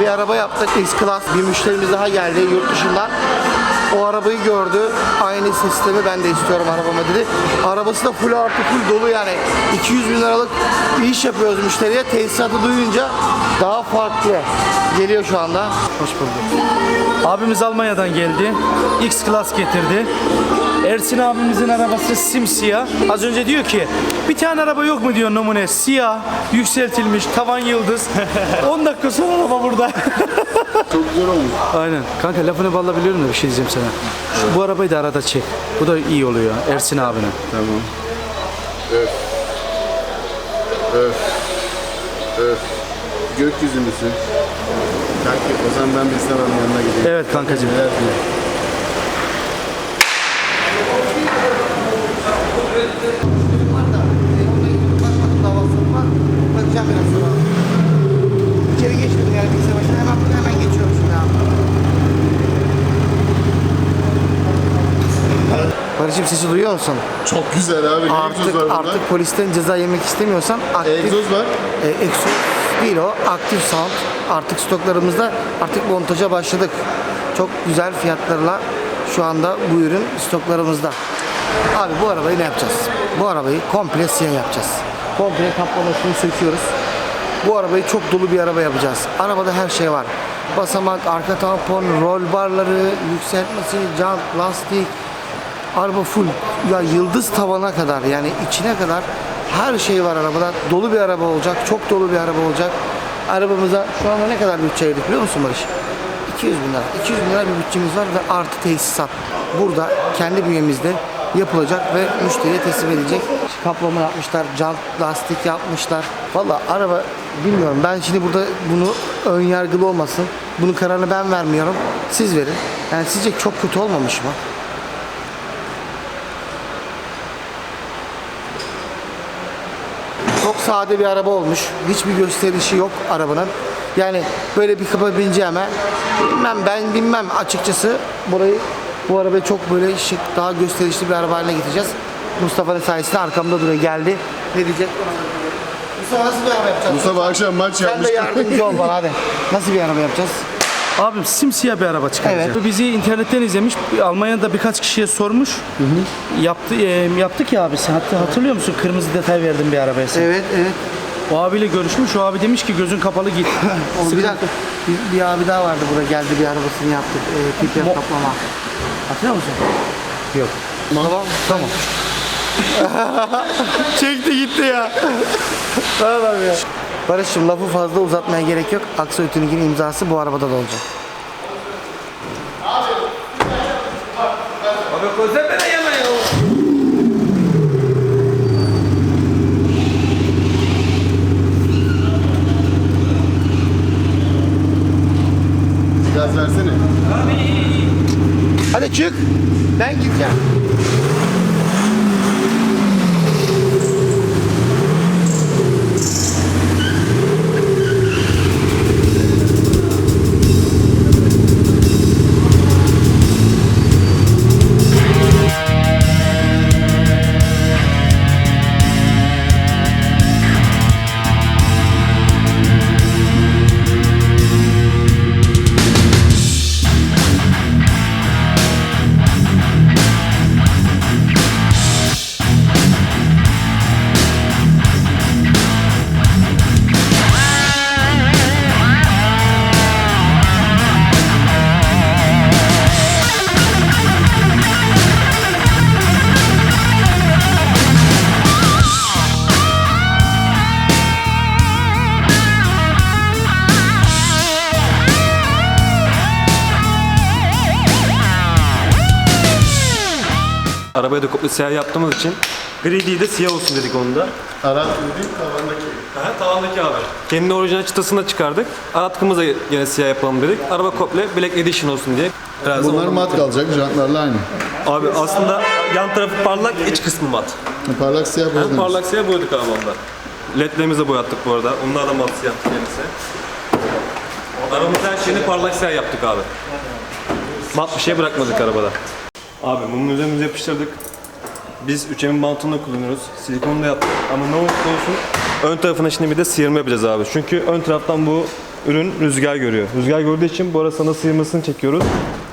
bir araba yaptık. X-Class bir müşterimiz daha geldi yurt dışından. O arabayı gördü. Aynı sistemi ben de istiyorum arabama dedi. Arabası da full artı full dolu yani. 200 bin liralık iş yapıyoruz müşteriye. Tesisatı duyunca daha farklı geliyor şu anda. Hoş bulduk. Abimiz Almanya'dan geldi. X Class getirdi. Ersin abimizin arabası simsiyah. Az önce diyor ki bir tane araba yok mu diyor numune. Siyah, yükseltilmiş, tavan yıldız. 10 dakika sonra araba burada. Çok güzel olmuş. Aynen. Kanka lafını balla biliyorum da bir şey diyeceğim sana. Şu, bu arabayı da arada çek. Bu da iyi oluyor Ersin abine. Tamam. Öf. Öf. Öf. Gökyüzü müsün? Kanki o zaman ben bir sana yanına gideyim. Evet kankacığım. Neler diyor? Bakacağım biraz sonra. İçeri geçmedim yani bilgisayar başına hemen, hemen geçiyorum şimdi abi. Barış'ım sesi duyuyor musun? Çok güzel abi. Egzoz Artık, var artık polisten ceza yemek istemiyorsan aktif, Egzoz var. e, egzoz değil o, aktif sound. Artık stoklarımızda artık montaja başladık. Çok güzel fiyatlarla şu anda bu ürün stoklarımızda. Abi bu arabayı ne yapacağız? Bu arabayı komple siyah yapacağız. Komple kaplamasını söküyoruz. Bu arabayı çok dolu bir araba yapacağız. Arabada her şey var. Basamak, arka tampon, rol barları, yükseltmesi, jant, lastik, Araba full. Ya yıldız tavana kadar yani içine kadar her şey var arabada. Dolu bir araba olacak. Çok dolu bir araba olacak. Arabamıza şu anda ne kadar bütçe ayırdık biliyor musun Barış? 200 bin lira. 200 bin lira bir bütçemiz var ve artı tesisat. Burada kendi bünyemizde yapılacak ve müşteriye teslim edilecek. Kaplama yapmışlar, jant, lastik yapmışlar. Valla araba bilmiyorum. Ben şimdi burada bunu ön yargılı olmasın. Bunun kararını ben vermiyorum. Siz verin. Yani sizce çok kötü olmamış mı? Çok sade bir araba olmuş. Hiçbir gösterişi yok arabanın. Yani böyle bir kaba bineceğime bilmem ben bilmem açıkçası burayı bu arabayı çok böyle şık daha gösterişli bir araba haline getireceğiz. Mustafa'nın sayesinde arkamda duruyor geldi. Ne diyecek? Mustafa nasıl bir araba yapacağız? Mustafa akşam maç Sen de yapmış. yardımcı ol bana hadi. Nasıl bir araba yapacağız? Abim simsiyah bir araba çıkaracak. Evet. Bizi internetten izlemiş. Almanya'da birkaç kişiye sormuş. Yaptı, e, yaptık ya abisi. Hatta hatırlıyor musun? Kırmızı detay verdim bir arabaya sen. Evet evet. O abiyle görüşmüş. O abi demiş ki gözün kapalı git. Bir dakika. Bir, bir abi daha vardı burada geldi bir arabasını yaptık. E, Mo- kaplama. Hatırlıyor musun? Yok. Tamam. Tamam. Çekti gitti ya. Tamam ya. Barış'cığım lafı fazla uzatmaya gerek yok. Aksoy Tuning'in imzası bu arabada da olacak. Gaz versene. Hadi çık. Ben gideceğim. Arabayı da komple siyah yaptığımız için gri değil de siyah olsun dedik onu da. Arat tavandaki. Aha, tavandaki abi. Kendi orijinal çıtasını da çıkardık. Aratkımızı da yine siyah yapalım dedik. Araba komple Black Edition olsun diye. Biraz Bunlar ondan mat kalacak. Jantlarla aynı. Abi aslında yan tarafı parlak, iç kısmı mat. Parlak siyah Hem boyadınız. parlak siyah boyadık abi onda. LED'lerimizi de boyattık bu arada. Onlar da mat siyah kendisi. Arabamızın her şeyini parlak siyah yaptık abi. Mat bir şey bırakmadık arabada. Abi mumun üzerimize yapıştırdık. Biz 3M'in bantını da kullanıyoruz. Silikonu da yaptık ama ne olursa olsun ön tarafına şimdi bir de sıyırma yapacağız abi. Çünkü ön taraftan bu ürün rüzgar görüyor. Rüzgar gördüğü için bu ara sana sıyırmasını çekiyoruz.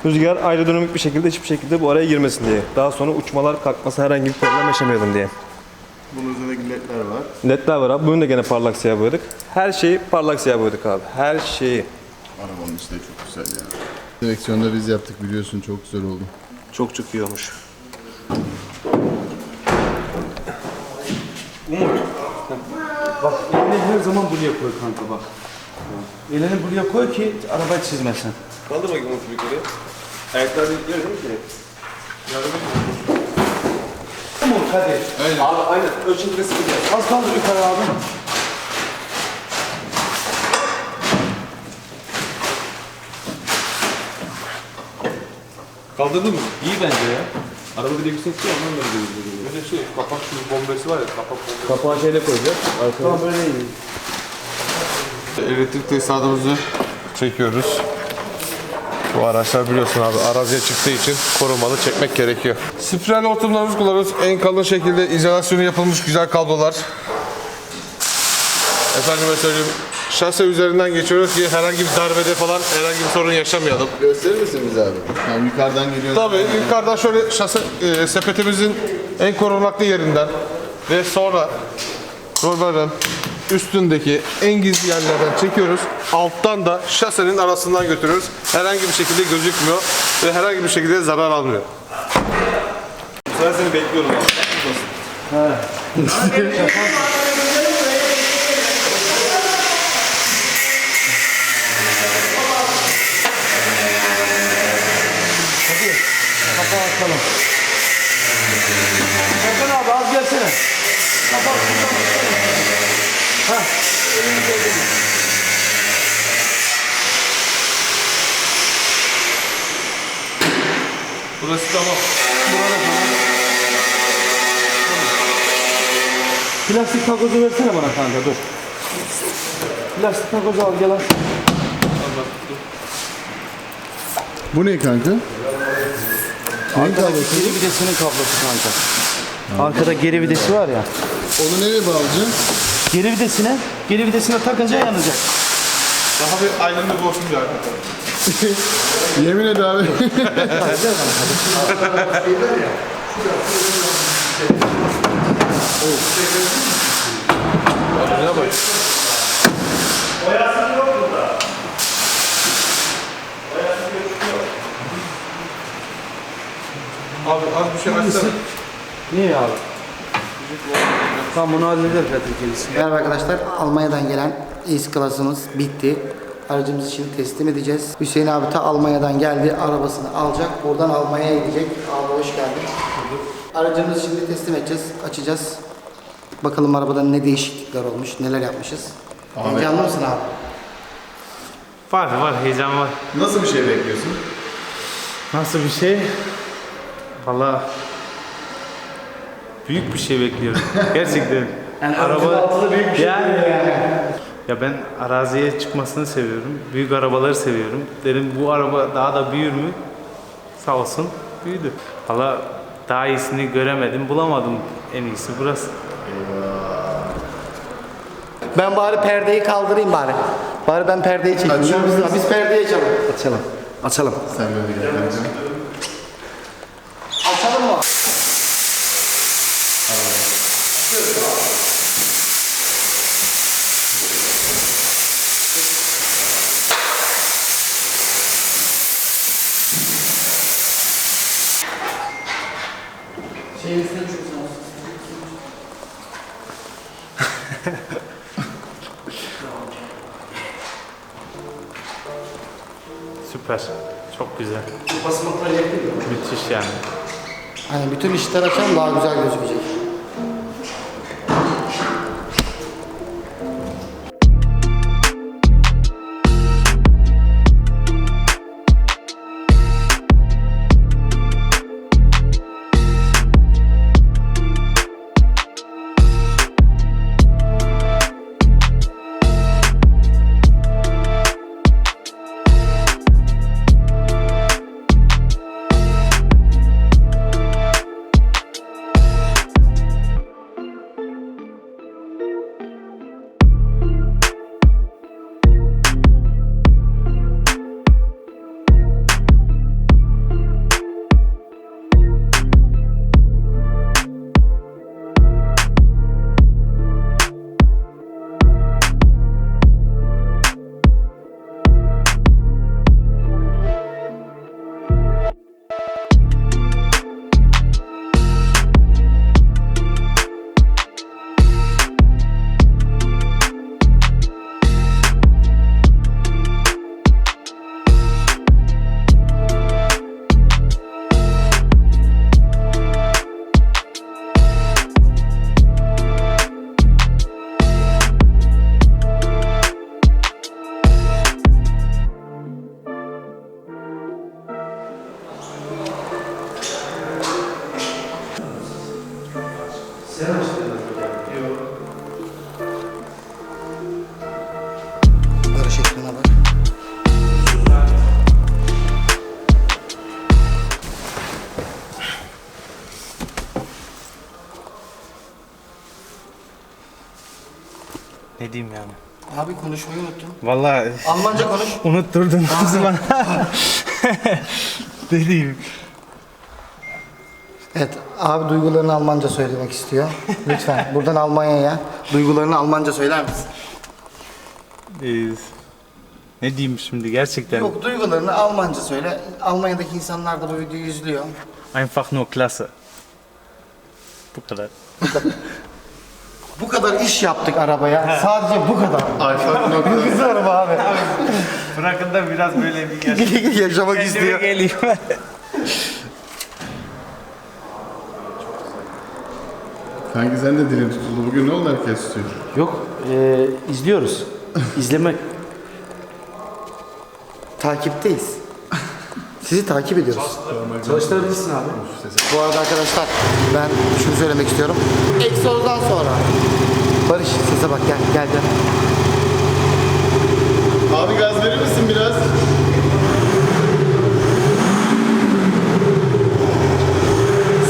Rüzgar ayrı dönümlük bir şekilde hiçbir şekilde bu araya girmesin diye. Daha sonra uçmalar kalkması herhangi bir problem yaşamayalım diye. Bunun üzerinde ledler var. Ledler var abi. Bugün de gene parlak siyah boyadık. Her şeyi parlak siyah boyadık abi. Her şeyi. Arabanın içi de çok güzel ya. Direksiyonda biz yaptık biliyorsun çok güzel oldu. Çok iyi olmuş. Bak elini her zaman buraya koy kanka bak. Elini buraya koy ki araba çizmesin. Kaldır bakayım Umut yukarıya. Ayaklar bekliyor değil mi ki? Umut hadi. Abi aynen. Ölçüm resmi. Az kaldır yukarı abi. Kaldırdın mı? İyi bence ya. Araba bir de yüksek ya ondan böyle geliyor. De şey kapak şu bombesi var ya kapak bombesi. Kapağı şeyle koyacağız. Arkaya. Elektrik tesisatımızı çekiyoruz. Bu araçlar biliyorsun abi araziye çıktığı için korumalı çekmek gerekiyor. Spiral hortumlarımızı kullanıyoruz. En kalın şekilde izolasyonu yapılmış güzel kablolar. Efendime söyleyeyim şase üzerinden geçiyoruz ki herhangi bir darbede falan herhangi bir sorun yaşamayalım. Gösterir misin bize abi? Tam yukarıdan geliyor. Tabii yukarıdan şöyle şase e, sepetimizin en korunaklı yerinden ve sonra roların üstündeki en gizli yerlerden çekiyoruz. Alttan da şasenin arasından götürüyoruz. Herhangi bir şekilde gözükmüyor ve herhangi bir şekilde zarar almıyor. Bu sefer seni bekliyorum abi. Serkan abi az gelsene. Kapat şuradan. Hah. elini koydum. Burası tamam. Plastik takozu versene bana kanka dur. Plastik takozu al gel al. Bu ne kanka? Neyin kablosu? Geri videsinin kablosu kanka. Arkada geri videsi var ya. Onu nereye bağlayacağım? Geri videsine, geri videsine takınca yanacak. Daha bir aydınlık olsun diye arkadaşlar. Yemin et abi. Ne bak. Abi az bir şey açsana. Niye abi? Tamam bunu halleder zaten kendisi. Merhaba arkadaşlar. Almanya'dan gelen İS klasımız bitti. Aracımızı şimdi teslim edeceğiz. Hüseyin abi ta Almanya'dan geldi. Arabasını alacak. Oradan Almanya'ya gidecek. Abi hoş geldin. Aracımızı şimdi teslim edeceğiz. Açacağız. Bakalım arabada ne değişiklikler olmuş, neler yapmışız. Heyecanlı mısın abi? Var var heyecan var. Nasıl bir şey bekliyorsun? Nasıl bir şey? Valla büyük bir şey bekliyorum. Gerçekten. Yani Araba- büyük bir şey Yani-. Ya ben araziye çıkmasını seviyorum. Büyük arabaları seviyorum. Dedim bu araba daha da büyür mü? Sağ olsun büyüdü. Valla daha iyisini göremedim, bulamadım. En iyisi burası. Ben bari perdeyi kaldırayım bari. Bari ben perdeyi çekeyim. Açıyor Biz, biz perdeyi açalım. Açalım. Açalım. Sen böyle gel Süper. Çok güzel. Basma projekti gibi. Müthiş yani. Hani bütün ışıklar açalım daha güzel gözükecek. Diyeyim yani. Abi konuşmayı unuttum. Vallahi Almanca konuş. unutturdun kızı bana. Dediğim. Evet, abi duygularını Almanca söylemek istiyor. Lütfen buradan Almanya'ya duygularını Almanca söyler misin? Ee, ne diyeyim şimdi gerçekten. Yok, duygularını Almanca söyle. Almanya'daki insanlar da bu videoyu izliyor. Einfach nur klasse. Bu kadar. Bu kadar iş yaptık arabaya. Sadece bu kadar. Ayfer nokta. Güzel araba abi. Bırakın da biraz böyle bir gel. Yaşamak Kendime istiyor. geleyim. Kanki sen de dilin tutuldu. Bugün ne oldu herkes tutuyor? Yok, e, izliyoruz. İzlemek. Takipteyiz. Sizi takip ediyoruz. Çalıştırabilirsin abi. Bu arada arkadaşlar ben şunu söylemek istiyorum. Egzozdan sonra Barış sese bak gel gel gel. Abi gaz verir misin biraz?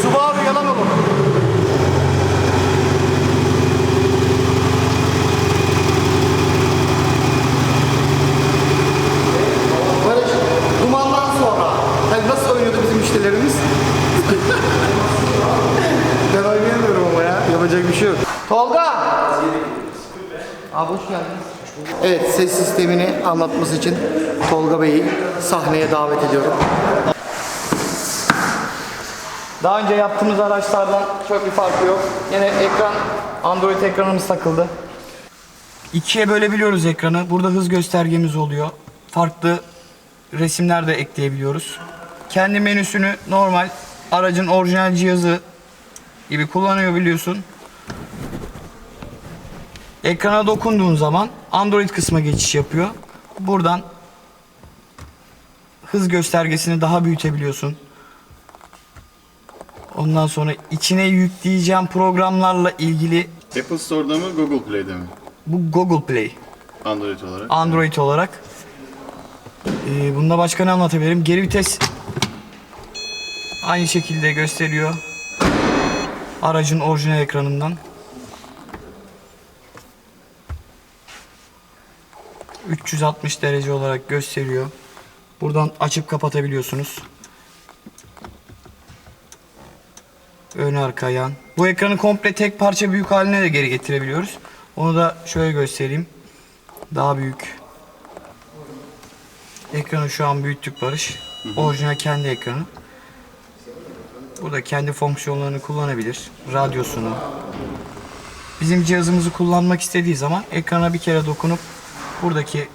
Subaru yalan olur. Barış, dumandan sonra hani nasıl oynuyordu bizim müşterilerimiz? ben oynayamıyorum ama ya. Yapacak bir şey yok. Tolga! Abi hoş geldiniz. Evet, ses sistemini anlatması için Tolga Bey'i sahneye davet ediyorum. Daha önce yaptığımız araçlardan çok bir farkı yok. Yine ekran, Android ekranımız takıldı. İkiye bölebiliyoruz ekranı. Burada hız göstergemiz oluyor. Farklı resimler de ekleyebiliyoruz. Kendi menüsünü normal aracın orijinal cihazı gibi kullanıyor biliyorsun. Ekrana dokunduğun zaman Android kısma geçiş yapıyor. Buradan hız göstergesini daha büyütebiliyorsun. Ondan sonra içine yükleyeceğim programlarla ilgili Apple Store'da mı Google Play'de mi? bu Google Play Android olarak. Android olarak. Ee, bunda başka ne anlatabilirim? Geri vites aynı şekilde gösteriyor. Aracın orijinal ekranından. 360 derece olarak gösteriyor. Buradan açıp kapatabiliyorsunuz. Ön arka yan. Bu ekranı komple tek parça büyük haline de geri getirebiliyoruz. Onu da şöyle göstereyim. Daha büyük. Ekranı şu an büyüttük Barış. Orijinal kendi ekranı. Burada kendi fonksiyonlarını kullanabilir. Radyosunu. Bizim cihazımızı kullanmak istediği zaman ekrana bir kere dokunup buradaki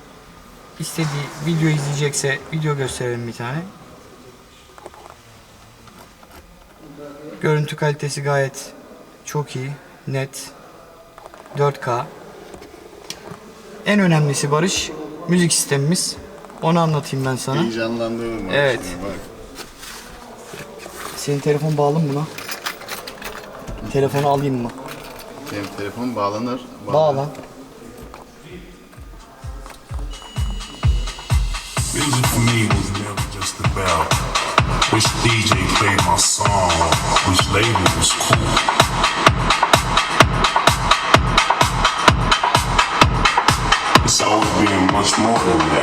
istediği video izleyecekse video gösterelim bir tane. Görüntü kalitesi gayet çok iyi, net, 4K. En önemlisi Barış, müzik sistemimiz. Onu anlatayım ben sana. Heyecanlandırdım. bak Evet. şimdi, bak. Senin telefon bağlı mı buna? Telefonu alayım mı? Benim telefon bağlanır. Bağla. Music for me was never just about which DJ played my song, which label was cool. It's always been much more than that.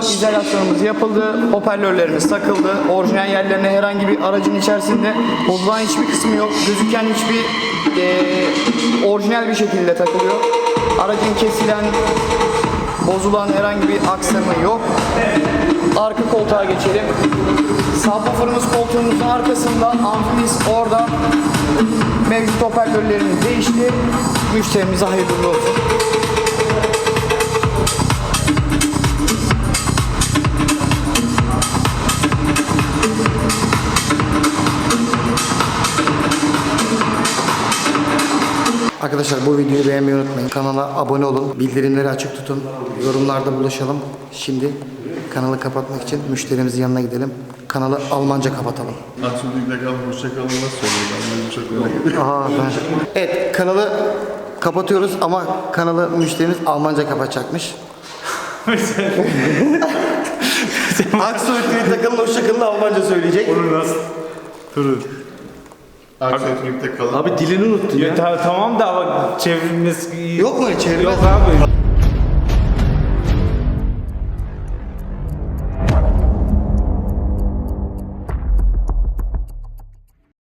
İzolasyonumuz yapıldı. Hoparlörlerimiz takıldı. Orijinal yerlerine herhangi bir aracın içerisinde bozulan hiçbir kısmı yok. Gözüken hiçbir eee, orijinal bir şekilde takılıyor. Aracın kesilen, bozulan herhangi bir aksamı yok. Arka koltuğa geçelim. Subwoofer'ımız koltuğumuzun arkasında, amfimiz orada. Mevcut hoparlörlerimiz değişti. Müşterimize hayırlı olsun. Arkadaşlar bu videoyu beğenmeyi unutmayın. Kanala abone olun. Bildirimleri açık tutun. Yorumlarda buluşalım. Şimdi kanalı kapatmak için müşterimizin yanına gidelim. Kanalı Almanca kapatalım. Aksiyonlukta kalın, hoşçakalın nasıl merak ediyorum. Aha ben... Evet kanalı kapatıyoruz ama kanalı müşterimiz Almanca kapatacakmış. Aksoy takılın hoşçakalın Almanca söyleyecek. Nasıl? Durun. Aksiyonlukta kalın. Abi dilini unuttun Ya, ta- tamam da bak çevirmesi Yok mu çevirme? Yok abi.